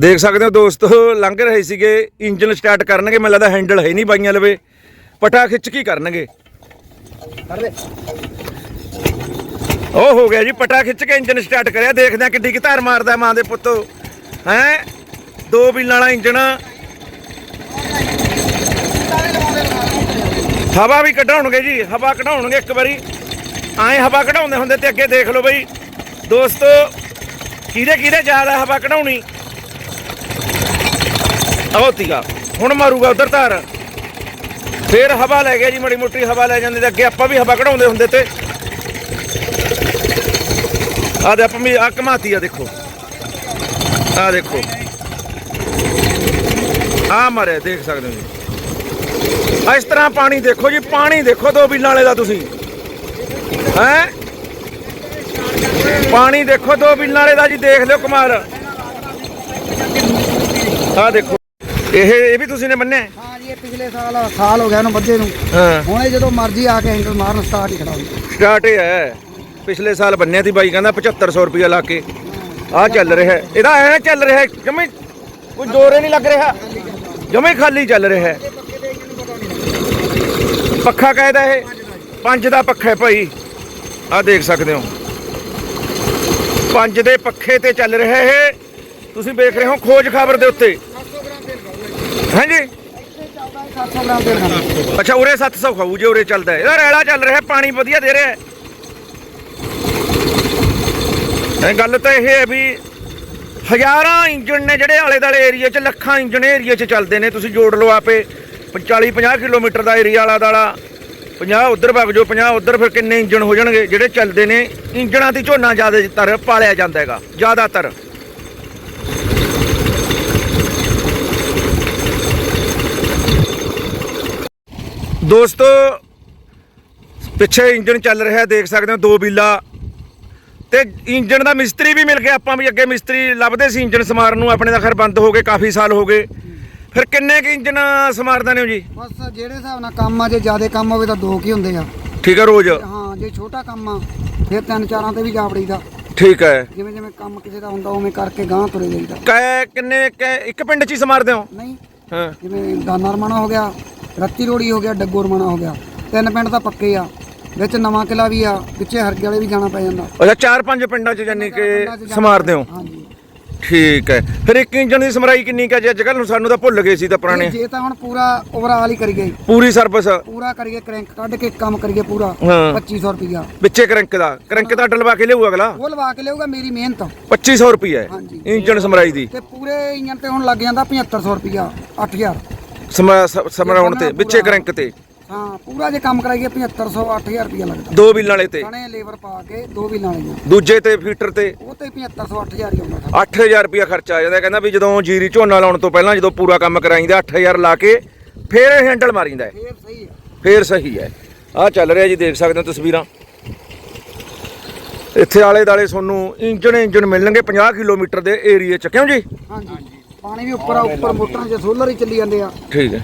ਦੇਖ ਸਕਦੇ ਹੋ ਦੋਸਤੋ, ਲੰਘ ਰਹੇ ਸੀਗੇ ਇੰਜਨ ਸਟਾਰਟ ਕਰਨਗੇ, ਮੈਨੂੰ ਲੱਗਦਾ ਹੈਂਡਲ ਹੈ ਨਹੀਂ ਬਾਈਆਂ ਲਵੇ। ਪਟਾ ਖਿੱਚ ਕੀ ਕਰਨਗੇ। ਉਹ ਹੋ ਗਿਆ ਜੀ, ਪਟਾ ਖਿੱਚ ਕੇ ਇੰਜਨ ਸਟਾਰਟ ਕਰਿਆ। ਦੇਖਦੇ ਆ ਕਿੱਡੀ ਕਿ ਧਾਰ ਮਾਰਦਾ ਮਾਂ ਦੇ ਪੁੱਤੋ। ਹੈ? ਦੋ ਬਿੱਲਾਂ ਵਾਲਾ ਇੰਜਨ ਹਵਾ ਵੀ ਕਢਾਉਣਗੇ ਜੀ, ਹਵਾ ਕਢਾਉਣਗੇ ਇੱਕ ਵਾਰੀ। ਐਂ ਹਵਾ ਕਢਾਉਂਦੇ ਹੁੰਦੇ ਤੇ ਅੱਗੇ ਦੇਖ ਲਓ ਬਈ। ਦੋਸਤੋ ਕਿਹਦੇ ਕਿਹਦੇ ਜ਼ਿਆਦਾ ਹਵਾ ਕਢਾਉਣੀ? ਆਹ ਹੁਣ ਮਾਰੂਗਾ ਉਧਰ ਧਾਰ। ਫੇਰ ਹਵਾ ਲੈ ਗਿਆ ਜੀ, ਮੜੀ ਮੋਟੀ ਹਵਾ ਲੈ ਜਾਂਦੇ ਤੇ ਅੱਗੇ ਆਪਾਂ ਵੀ ਹਵਾ ਕਢਾਉਂਦੇ ਹੁੰਦੇ ਤੇ। ਆਹ ਦੇ ਆਪਾਂ ਵੀ ਆ ਕਮਾਤੀ ਆ ਦੇਖੋ। ਆ ਦੇਖੋ। ਆ ਮਰੇ ਦੇਖ ਸਕਦੇ ਹੋ ਜੀ। ਆ ਇਸ ਤਰ੍ਹਾਂ ਪਾਣੀ ਦੇਖੋ ਜੀ, ਪਾਣੀ ਦੇਖੋ ਦੋ ਬਿੱਲਾਂ ਵਾਲੇ ਦਾ ਤੁਸੀਂ। ਹੈ? ਪਾਣੀ ਦੇਖੋ ਦੋ ਬਿੱਲਾਂ ਵਾਲੇ ਦਾ ਜੀ, ਦੇਖ ਲਿਓ ਕੁਮਾਰ। ਆ ਦੇਖੋ। ਇਹ ਇਹ ਵੀ ਤੁਸੀਂ ਨੇ ਮੰਨਿਆ ਹਾਂ ਜੀ ਇਹ ਪਿਛਲੇ ਸਾਲ ਸਾਲ ਹੋ ਗਿਆ ਇਹਨੂੰ ਬੱਜੇ ਨੂੰ। ਹਾਂ। ਹੁਣ ਇਹ ਜਦੋਂ ਮਰਜ਼ੀ ਆ ਕੇ ਹੈਂਡਲ ਮਾਰਨ ਸਟਾਰਟ ਹੀ ਖੜਾ ਹੁੰਦਾ ਸਟਾਰਟ ਇਹ ਹੈ। ਪਿਛਲੇ ਸਾਲ ਬੰਨਿਆ ਸੀ ਬਾਈ ਕਹਿੰਦਾ 7500 ਰੁਪਇਆ ਲਾ ਕੇ। ਆ ਚੱਲ ਰਿਹਾ ਹੈ। ਇਹਦਾ ਐ ਚੱਲ ਰਿਹਾ ਹੈ, ਜਮੇ ਕੋਈ ਜੋਰੇ ਨਹੀਂ ਲੱਗ ਰਿਹਾ। ਜਮੇ ਖਾਲੀ ਚੱਲ ਰਿਹਾ ਹੈ। ਪੱਖਾ ਕਾਇਦਾ ਇਹ? ਪੰਜ ਦਾ ਪੱਖਾ ਹੈ ਭਾਈ। ਆ ਦੇਖ ਸਕਦੇ ਹੋ। ਪੰਜ ਦੇ ਪੱਖੇ ਤੇ ਚੱਲ ਰਿਹਾ ਇਹ। ਤੁਸੀਂ ਵੇਖ ਰਹੇ ਹੋ ਖੋਜ ਖਬਰ ਦੇ ਉੱਤੇ 700 ਗ੍ਰਾਮ ਤੇਲ ਖਾਊਗਾ ਹਾਂਜੀ। 700 ਗ੍ਰਾਮ ਤੇਲ ਖਾਣਾ ਅੱਛਾ, ਉਰੇ 700 ਖਾਊ ਜੇ ਉਰੇ ਚੱਲਦਾ ਇਹਦਾ ਰੈਲਾ ਚੱਲ ਰਿਹਾ, ਪਾਣੀ ਵਧੀਆ ਦੇ ਰਿਹਾ ਇਹ ਗੱਲ ਤਾਂ ਇਹ ਹੈ ਵੀ ਹਜ਼ਾਰਾਂ ਇੰਜਣ ਨੇ ਜਿਹੜੇ ਆਲੇ ਦਾਲੇ ਏਰੀਆ 'ਚ, ਲੱਖਾਂ ਇੰਜਣ ਏਰੀਆ 'ਚ ਚੱਲਦੇ ਨੇ। ਤੁਸੀਂ ਜੋੜ ਲਓ ਆਪੇ 40 50 ਕਿਲੋਮੀਟਰ ਦਾ ਏਰੀਆ ਆਲਾ ਦਾਲਾ। 50 ਉਧਰ ਵਗ ਜੋ 50 ਉਧਰ ਫਿਰ ਕਿੰਨੇ ਇੰਜਣ ਹੋ ਜਾਣਗੇ। ਜਿਹੜੇ ਚੱਲਦੇ ਨੇ, ਇੰਜਣਾਂ ਦੀ ਝੋਨਾ ਜ਼ਿਆਦਾਤਰ ਪਾਲਿਆ ਜਾਂਦਾ ਹੈਗਾ, ਜ਼ਿਆਦਾਤਰ। ਦੋਸਤੋ ਪਿੱਛੇ ਇੰਜਨ ਚੱਲ ਰਿਹਾ ਦੇਖ ਸਕਦੇ ਹੋ ਦੋ ਬੀਲਾ। ਤੇ ਇੰਜਨ ਦਾ ਮਿਸਤਰੀ ਵੀ ਮਿਲ ਗਿਆ ਆਪਾਂ ਵੀ ਅੱਗੇ ਮਿਸਤਰੀ ਲੱਭਦੇ ਸੀ ਇੰਜਨ ਸਮਾਰਨ ਨੂੰ ਆਪਣੇ ਦਾ ਖਰ ਬੰਦ ਹੋ ਗਏ ਕਾਫੀ ਸਾਲ ਹੋ ਗਏ। ਫਿਰ ਕਿੰਨੇ ਕੁ ਇੰਜਨ ਸਮਾਰਦੇ ਨੇ ਹੋ ਜੀ? ਬਸ ਜਿਹੜੇ ਹਿਸਾਬ ਨਾਲ ਕੰਮ ਆ ਜੇ ਜ਼ਿਆਦਾ ਕੰਮ ਹੋਵੇ ਤਾਂ ਦੋ ਕੀ ਹੁੰਦੇ ਆ। ਠੀਕ ਹੈ ਰੋਜ਼? ਹਾਂ ਜੇ ਛੋਟਾ ਕੰਮ ਆ ਫਿਰ ਤਿੰਨ ਚਾਰਾਂ ਤੇ ਵੀ ਜਾ ਵੜੀਦਾ। ਠੀਕ ਹੈ। ਜਿਵੇਂ ਜਿਵੇਂ ਕੰਮ ਕਿਸੇ ਦਾ ਹੁੰਦਾ ਉਵੇਂ ਕਰਕੇ ਗਾਂ ਤੁਰੇ ਜਾਈਦਾ। ਕੈ ਕਿੰਨੇ ਇੱਕ ਪਿੰਡ 'ਚ ਹੀ ਸਮਾਰਦੇ ਹੋ? ਨਹੀਂ। ਹਾਂ। ਜਿਵੇਂ ਦਾਨਾ ਰਮਾਣਾ ਹੋ ਗਿਆ ਰੱਤੀ ਰੋੜੀ ਹੋ ਗਿਆ ਡੱਗੋ ਰਮਾਣਾ ਹੋ ਗਿਆ। ਤਿੰਨ ਪਿੰਡ ਤਾਂ ਪੱਕੇ ਆ ਵਿੱਚ ਨਵਾਂ ਕਿਲਾ ਵੀ ਆ ਪਿੱਛੇ ਹਰਗੇ ਵਾਲੇ ਵੀ ਜਾਣਾ ਪੈ ਜਾਂਦਾ। ਅੱਛਾ ਚਾਰ ਪੰਜ ਪਿੰਡਾਂ 'ਚ ਜਾਨੀ ਕਿ ਸਮਾਰਦੇ ਹੋ? ਹਾਂਜੀ। ਠੀਕ ਹੈ। ਫਿਰ ਇੱਕ ਇੰਜਨ ਦੀ ਸਮਰਾਈ ਕਿੰਨੀ ਕੁ ਜੀ ਅੱਜ ਨੂੰ ਸਾਨੂੰ ਤਾਂ ਭੁੱਲ ਗਏ ਸੀ ਤਾਂ ਪੁਰਾਣੇ। ਜੇ ਤਾਂ ਹੁਣ ਪੂਰਾ ਓਵਰਆਲ ਹੀ ਕਰੀਏ ਪੂਰੀ ਸਰਵਿਸ ਪੂਰਾ ਕਰੀਏ ਕ੍ਰੈਂਕ ਕੱਢ ਕੇ ਕੰਮ ਕਰੀਏ ਪੂਰਾ। ਹਾਂ। 2500 ਰੁਪਿਆ ਵਿੱਚੇ ਕਰੰਕ ਦਾ। ਕਰੰਕ ਦਾ ਡਲਵਾ ਕੇ ਲਿਆਊ ਅਗਲਾ। ਉਹ ਲਵਾ ਕੇ ਲਿਆਊਗਾ ਮੇਰੀ ਮਿਹਨਤ। 2500 ਰੁਪਏ ਹਾਂਜੀ। ਇੰਜਨ ਸਮਰਾਈ ਦੀ। ਤੇ ਪੂਰੇ ਇੰਜਨ ਤੇ ਹੁਣ ਲੱਗ ਜਾਂਦਾ 7500 ਰੁਪਿਆ 8000 ਸਮਾ- ਸ- ਸਮਰਾਉਣ ਤੇ ਵਿੱਚੇ ਕਰੰਕ ਤੇ। ਹਾਂ ਪੂਰਾ ਜੇ ਕੰਮ ਕਰਾਈਏ 7500 8000 ਰੁਪਿਆ ਲੱਗਦਾ। ਦੋ ਬਿੱਲ ਵਾਲੇ ਤੇ। ਸਣੇ ਲੇਬਰ ਪਾ ਕੇ ਦੋ ਵੀ ਲਾਣੀਆਂ ਦੂਜੇ ਤੇ ਫੀਟਰ ਤੇ। ਉਹ ਤੇ 7500 8000 ਹੀ ਆਉਂਦਾ ਸਾਡਾ। 8000 ਰੁਪਏ ਖਰਚਾ ਆ ਜਾਂਦਾ। ਕਹਿੰਦਾ ਵੀ ਜਦੋਂ ਜੀਰੀ ਝੋਨਾ ਲਾਉਣ ਤੋਂ ਪਹਿਲਾਂ ਜਦੋਂ ਪੂਰਾ ਕੰਮ ਕਰਾਈਂਦਾ 8000 ਲਾ ਕੇ ਫੇਰ ਇਹ ਹੈਂਡਲ ਮਾਰੀਂਦਾ ਹੈ। ਫੇਰ ਸਹੀ ਹੈ। ਫੇਰ ਸਹੀ ਹੈ। ਆ ਚੱਲ ਰਿਹਾ ਜੀ ਦੇਖ ਸਕਦੇ ਹੋ ਤਸਵੀਰਾਂ। ਇੱਥੇ ਆਲੇ ਦਾਲੇ ਤੁਹਾਨੂੰ ਇੰਜਣ ਇੰਜਣ ਮਿਲਣਗੇ 50 ਕਿਲੋਮੀਟਰ ਦੇ ਏਰੀਏ ਚ। ਕਿਉਂ ਜੀ? ਹਾਂਜੀ। ਪਾਣੀ ਵੀ ਉੱਪਰ ਆ ਉੱਪਰ ਮੋਟਰਾਂ 'ਚ ਸੋਲਰ ਹੀ ਚੱਲੀ ਜਾਂਦੇ ਆ। ਠੀਕ ਹੈ।